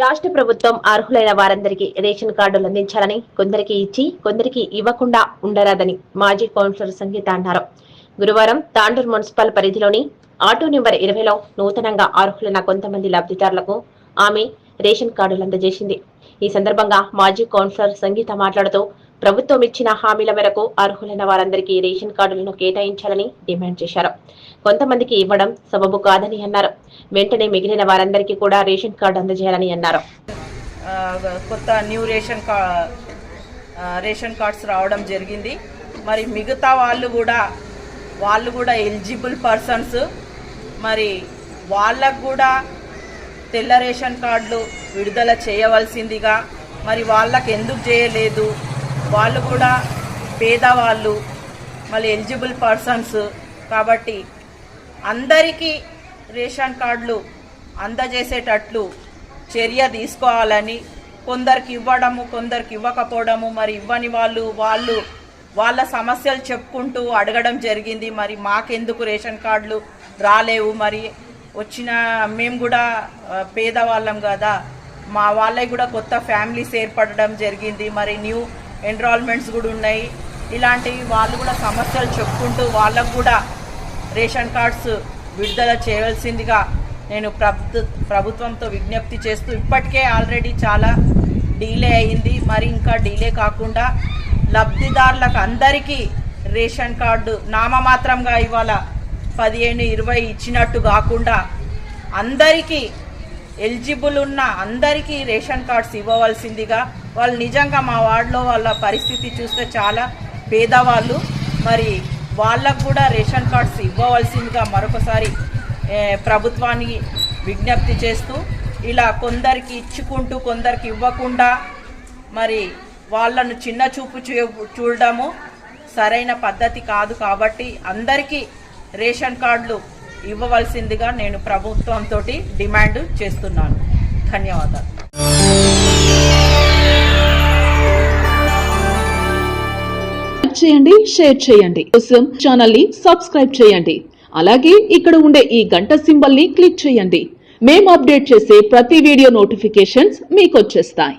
రాష్ట్ర ప్రభుత్వం అర్హులైన వారందరికీ రేషన్ కార్డులు అందించాలని కొందరికి ఇచ్చి కొందరికి ఇవ్వకుండా ఉండరాదని మాజీ కౌన్సిలర్ సంగీత అన్నారు. గురువారం తాండూరు మున్సిపల్ పరిధిలోని ఆటో నెంబర్ ఇరవైలో నూతనంగా అర్హులైన కొంతమంది లబ్ధిదారులకు ఆమె రేషన్ కార్డులు అందజేసింది. ఈ సందర్భంగా మాజీ కౌన్సిలర్ సంగీత మాట్లాడుతూ ప్రభుత్వం ఇచ్చిన హామీల మేరకు అర్హులైన వారందరికీ రేషన్ కార్డులను కేటాయించాలని డిమాండ్ చేశారు. కొంతమందికి ఇవ్వడం సబబు కాదని అన్నారు. వెంటనే మిగిలిన వారందరికీ కూడా రేషన్ కార్డు అందజేయాలని అన్నారు. కొత్త న్యూ రేషన్ రేషన్ కార్డ్స్ రావడం జరిగింది. మరి మిగతా వాళ్ళు కూడా వాళ్ళు కూడా ఎలిజిబుల్ పర్సన్స్. మరి వాళ్ళకు కూడా తెల్ల రేషన్ కార్డులు విడుదల చేయవలసిందిగా మరి వాళ్ళకి ఎందుకు చేయలేదు? వాళ్ళు కూడా పేదవాళ్ళు మళ్ళీ ఎలిజిబుల్ పర్సన్స్ కాబట్టి అందరికీ రేషన్ కార్డులు అందజేసేటట్లు చర్య తీసుకోవాలని కొందరికి ఇవ్వడము కొందరికి ఇవ్వకపోవడము మరి ఇవ్వని వాళ్ళు వాళ్ళు వాళ్ళ సమస్యలు చెప్పుకుంటూ అడగడం జరిగింది. మరి మాకెందుకు రేషన్ కార్డులు రాలేవు? మరి వచ్చిన మేము కూడా పేదవాళ్ళం కదా మా వాళ్ళకి కూడా కొత్త ఫ్యామిలీస్ ఏర్పడడం జరిగింది. మరి న్యూ ఎన్రోల్మెంట్స్ కూడా ఉన్నాయి. ఇలాంటివి వాళ్ళు కూడా సమస్యలు చెప్పుకుంటూ వాళ్ళకు కూడా రేషన్ కార్డ్స్ విడుదల చేయవలసిందిగా నేను ప్రభు ప్రభుత్వంతో విజ్ఞప్తి చేస్తూ ఇప్పటికే ఆల్రెడీ చాలా డీలే అయింది. మరి ఇంకా డీలే కాకుండా లబ్ధిదారులకు అందరికీ రేషన్ కార్డు నామమాత్రంగా ఇవాళ పదిహేను ఇరవై ఇచ్చినట్టు కాకుండా అందరికీ ఎలిజిబుల్ ఉన్న అందరికీ రేషన్ కార్డ్స్ ఇవ్వవలసిందిగా వాళ్ళు నిజంగా మా వార్డులో వాళ్ళ పరిస్థితి చూస్తే చాలా పేదవాళ్ళు. మరి వాళ్ళకు కూడా రేషన్ కార్డ్స్ ఇవ్వవలసిందిగా మరొకసారి ప్రభుత్వానికి విజ్ఞప్తి చేస్తూ ఇలా కొందరికి ఇచ్చుకుంటూ కొందరికి ఇవ్వకుండా మరి వాళ్ళను చిన్న చూపు చూ- చూడడము సరైన పద్ధతి కాదు కాబట్టి అందరికీ రేషన్ కార్డులు ఇవ్వవలసిందిగా నేను ప్రభుత్వంతో డిమాండ్ చేస్తున్నాను. ధన్యవాదాలు. చేయండి షేర్ చేయండి. కోసం ఛానల్ని సబ్స్క్రైబ్ చేయండి. అలాగే ఇక్కడ ఉండే ఈ గంట సింబల్ని క్లిక్ చేయండి. మేము అప్డేట్ చేసే ప్రతి వీడియో నోటిఫికేషన్స్ మీకు వచ్చేస్తాయి.